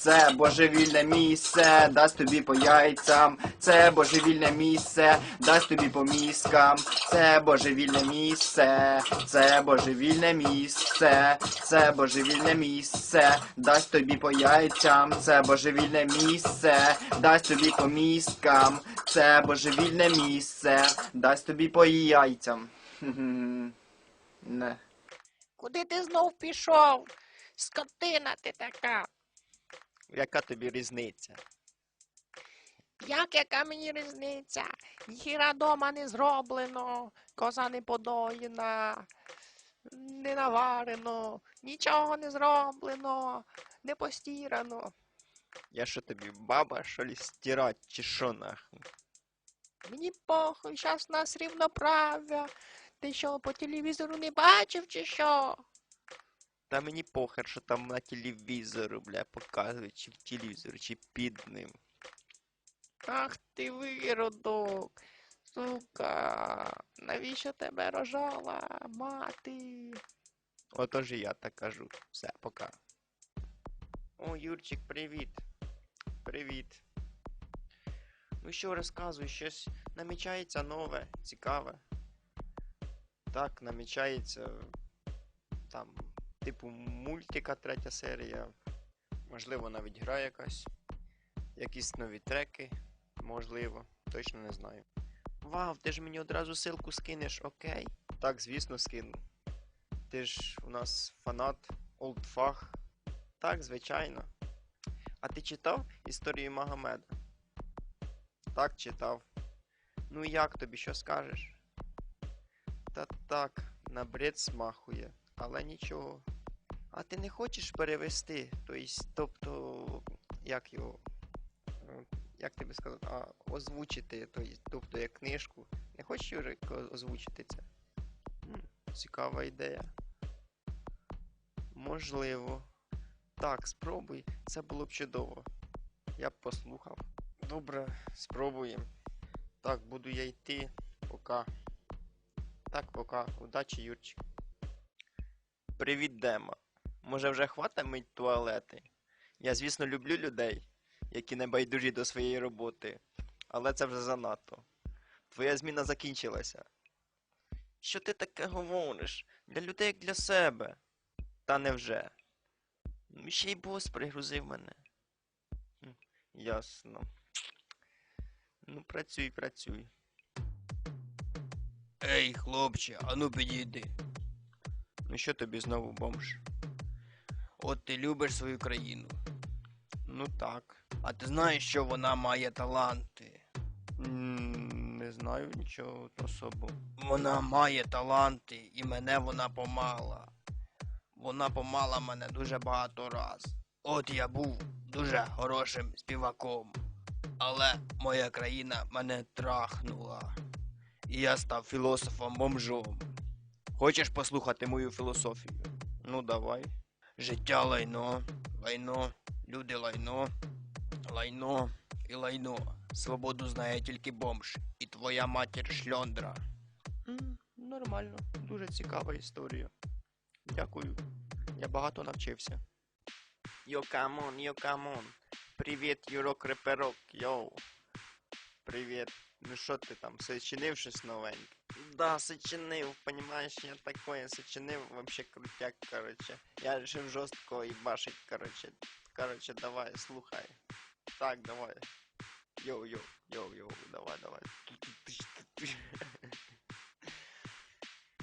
Це божевільне місце, дасть тобі по яйцям. Це божевільне місце, дасть тобі по мізкам. Це божевільне місце, це божевільне місце, це божевільне місце, дасть тобі по яйцям. Це божевільне місце, дасть тобі по мізкам. Це божевільне місце, дасть тобі по яйцям. Не. Куди ти знов пішов? Скотина ти така. Яка тобі різниця? Як яка мені різниця? Ніхіра дома не зроблено, коза не подоїна, не наварено, нічого не зроблено, не постірано. Я що тобі, баба, що ли стирать, чи що нахуй? Мені похуй, щас у нас рівноправ'я. Ти що, по телевізору не бачив чи що? Та мені похер, що там на телевізору, бля, показують, чи в телевізорі, чи під ним. Ах ти виродок. Сука, навіщо тебе рожала, мати? Отож і я так кажу. Все, пока. О, Юрчик, привіт. Привіт. Ну що, розказуй, щось намічається нове, цікаве. Так, намічається там, типу, мультика третя серія. Можливо, навіть гра якась. Якісь нові треки, можливо, точно не знаю. Вау, ти ж мені одразу ссылку скинеш, окей? Так, звісно, скину. Ти ж у нас фанат олдфаг. Так, звичайно. А ти читав історію Магомеда? Так, читав. Ну як тобі що скажеш? Та так, на бред смахує, але нічого. А ти не хочеш перевести? Тобто, як його? Е, Як тобі сказати? А, озвучити, тобто, як книжку. Не хочеш озвучити це? Цікава ідея. Можливо. Так, спробуй. Це було б чудово. Я б послухав. Добре, спробуємо. Так, буду я йти. Пока. Так, пока. Удачі, Юрчик. Привіт, Дема. Може вже хвата мить туалети? Я, звісно, люблю людей, які не байдужі до своєї роботи. Але це вже занадто. Твоя зміна закінчилася. Що ти таке говориш? Для людей як для себе. Та невже? Ну, Ще й бос пригрузив мене. Ясно. Ну, працюй, працюй. Ей, хлопче, ану підійди. Ну що тобі знову бомж? От ти любиш свою країну. Ну так. А ти знаєш, що вона має таланти? М, Не знаю нічого особо. Вона має таланти, і мене вона помала. Вона помала мене дуже багато раз. От я був дуже хорошим співаком. Але моя країна мене трахнула. І я став філософом-бомжом. Хочеш послухати мою філософію? Ну давай. Життя лайно, лайно, люди лайно, лайно і лайно. Свободу знає тільки бомж. І твоя матір шльондра. Нормально. Дуже цікава історія. Дякую. Я багато навчився. Йо, камон, йо, камон. Привіт, Юро Креперок, йоу. Привіт. Ну що ти там, сочинив щось новеньке? Да, сочинив, понимаешь, я такое сочинив, вообще крутяк, короче. Я решив жорстко і башить, короче. Короче, давай, слухай. Так, давай. Йоу, йоу, йоу, йоу, давай, давай.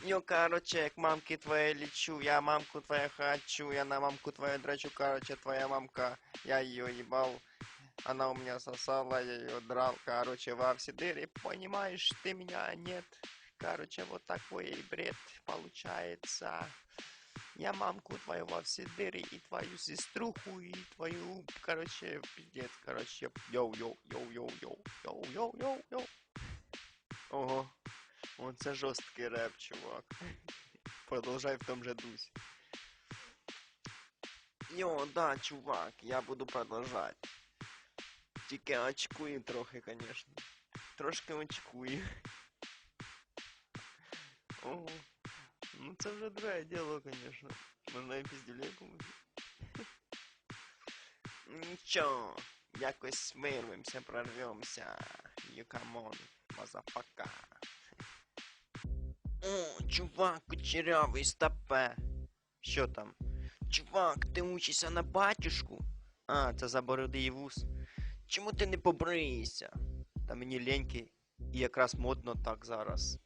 Йо, короче, к мамке твоей лечу, я мамку твою хочу, я на мамку твою драчу, короче, твоя мамка, я ее ебал, она у меня сосала, я ее драл, короче, во все дыры, понимаешь, ты меня нет, короче, вот такой бред получается. Я мамку твою во все дыры, и твою сеструху, и твою, короче, пиздец, короче, йоу-йоу-йоу-йоу-йоу, йоу-йоу-йоу-йоу. Ого. Оце жорсткий реп, чувак. Продовжай в том же дусі. Йо, да, чувак, я буду продовжать. Тільки очкую трохи, конечно. Трошки очкую. Ого. Ну це вже друге діло, конечно. Можна і помогти. Нічого, якось вирвемося, прорвемося. You come on, мазафака. О, чувак, кучерявий стопе. Що там? Чувак, ти учишся на батюшку? А, це за бороди і вус. Чому ти не побриєшся? Та мені ліньки, і якраз модно так зараз.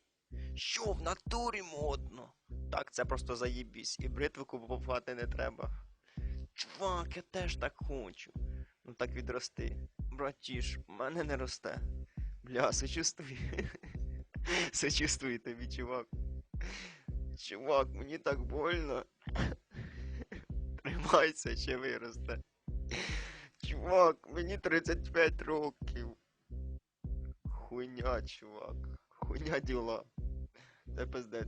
Що в натурі модно? Так, це просто заїбісь, і бритву купувати не треба. Чувак, я теж так хочу. Ну так відрости. Братіш, в мене не росте. Бля, сочувствую. Сочувствую тобі, чувак. Чувак, мені так больно. Тримайся, ще виросте. Чувак, мені 35 років. Хуйня, чувак. Хуйня діла. Це пиздець.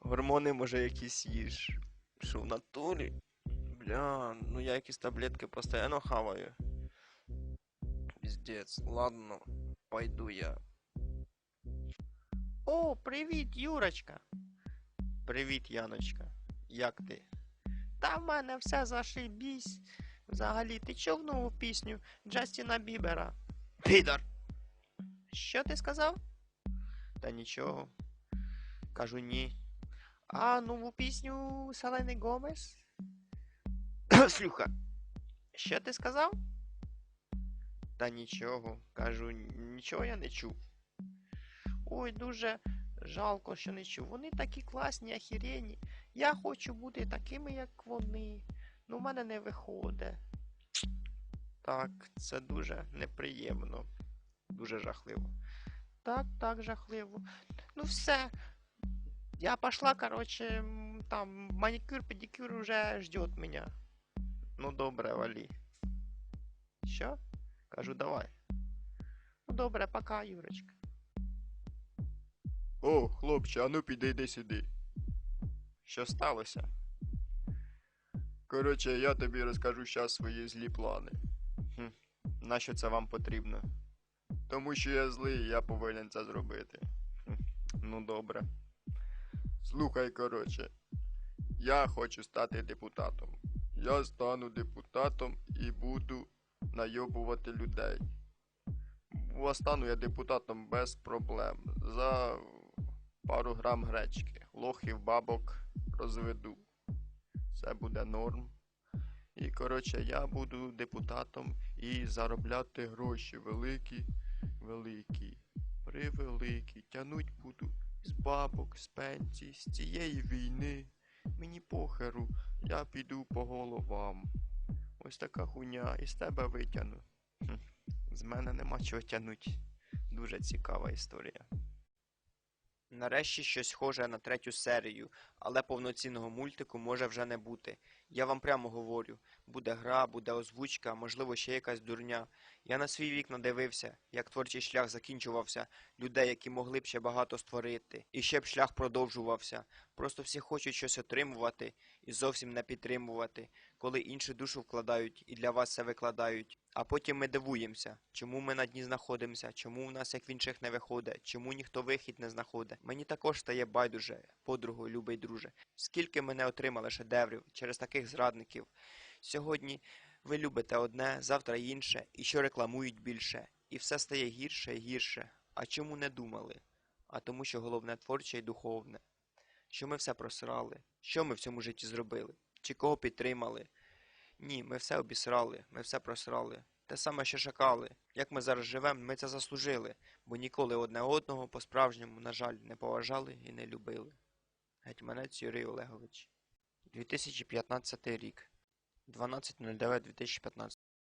Гормони, може, якісь їж. Що в натурі? Бля, ну я якісь таблетки постійно хаваю. Піздець, ладно, пойду я. О, привіт, Юрочка. Привіт, Яночка. Як ти? Та в мене все зашибісь. Взагалі, ти чув нову пісню Джастіна Бібера? Підар! Що ти сказав? Та нічого. Кажу ні. А нову пісню Селени Гомес? Слюха. Що ти сказав? Та нічого. Кажу, нічого я не чув. Ой, дуже жалко, що не чув. Вони такі класні, ахірені. Я хочу бути такими, як вони. Ну, в мене не виходить. Так, це дуже неприємно. Дуже жахливо. Так, так, жахливо. Ну все. Я пошла, короче, там маникюр, педикюр уже ждет меня. Ну добре, валі. Що? Кажу, давай. Ну добре, пока, Юрочка. О, хлопче, а ну підійди сюди. Що сталося? Коротше, я тобі розкажу зараз свої злі плани. Хм, нащо це вам потрібно? Тому що я злий, я повинен це зробити. Хм, ну добре. Слухай, коротше, я хочу стати депутатом. Я стану депутатом і буду найобувати людей. Бо стану я депутатом без проблем. За пару грам гречки. Лохів, бабок розведу. Це буде норм. І коротше, я буду депутатом і заробляти гроші великі, великі, превеликі. Тянуть буду з бабок, з пенсій, з цієї війни. Мені похеру, я піду по головам. Ось така хуйня, із тебе витягну. Хм, з мене нема чого тянуть. Дуже цікава історія. Нарешті щось схоже на третю серію, але повноцінного мультику може вже не бути. Я вам прямо говорю: буде гра, буде озвучка, можливо, ще якась дурня. Я на свій вік надивився, як творчий шлях закінчувався, людей, які могли б ще багато створити, і ще б шлях продовжувався. Просто всі хочуть щось отримувати і зовсім не підтримувати, коли іншу душу вкладають і для вас це викладають. А потім ми дивуємося, чому ми на дні знаходимося, чому в нас як в інших не виходить, чому ніхто вихід не знаходить. Мені також стає байдуже, подругу, любий друже. Скільки ми не отримали шедеврів через таких зрадників. Сьогодні ви любите одне, завтра інше, і що рекламують більше. І все стає гірше і гірше. А чому не думали? А тому, що головне творче і духовне. Що ми все просрали? Що ми в цьому житті зробили? Чи кого підтримали? Ні, ми все обісрали, ми все просрали. Те саме, що шакали. Як ми зараз живемо, ми це заслужили, бо ніколи одне одного по-справжньому, на жаль, не поважали і не любили. Гетьманець Юрій Олегович. 2015 рік. 12.09.2015